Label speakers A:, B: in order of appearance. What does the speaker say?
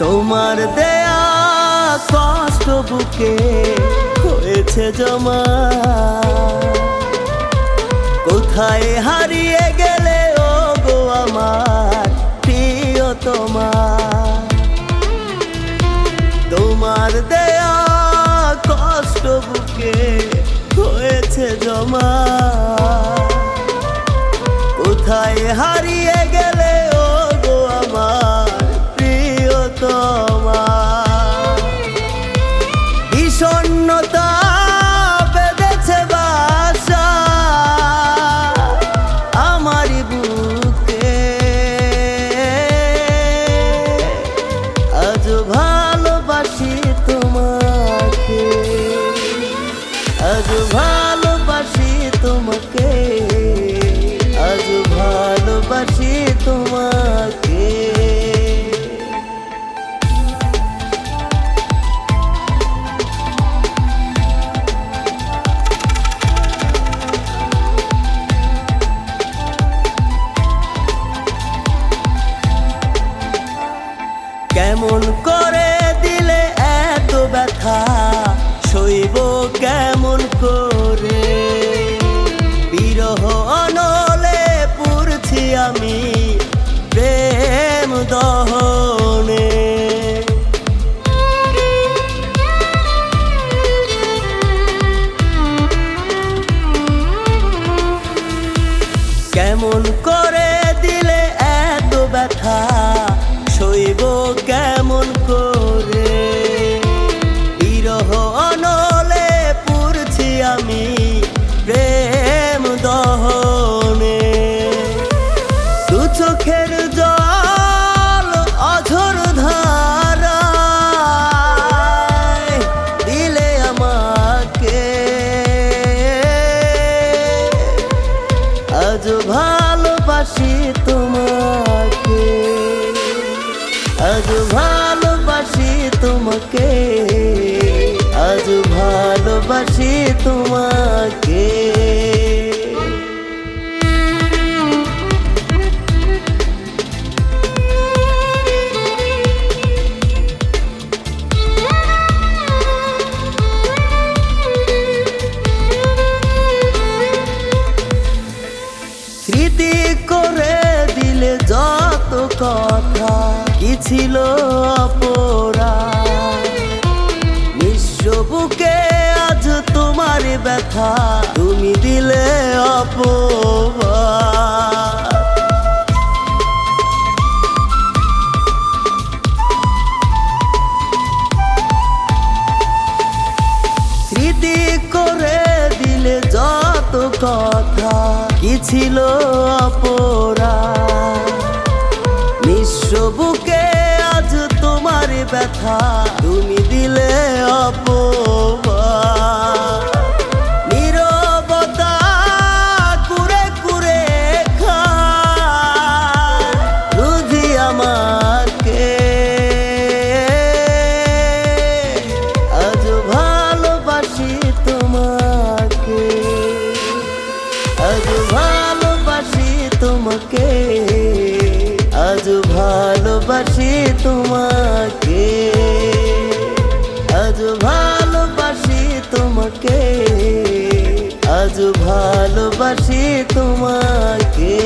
A: তোমার দেয়া কষ্ট বুকে হয়েছে জমা। কোথায় হারিয়ে গেলে ও গো আমার প্রিয় তোমার তোমার দেয়া কষ্ট বুকে হয়েছে জমা। কোথায় হারিয়ে গেলে তোমাকে আজ ভালোবাসি তোমাকে। কেমন করে দিলে এত ব্যথা? সইব কেমন করে? আজ ভালোবাসি তোমাকে। আজ ভালোবাসি তোমাকে। আজ ভালোবাসি তোমাকে। কথা, কি ছিল অপরা নিঃস্ব বুকে আজ তোমার ব্যথা, তুমি দিলে অপবা করে দিলে যত কথা, কি ছিল অপরা বুকে আজ তোমার ব্যথা তুমি দিলে অপবা নীরবতা কুরে ভালোবাসি আজ ভালোবাসি তোমাকে। আজ ভালোবাসি তোমাকে। আজ ভালোবাসি তোমাকে।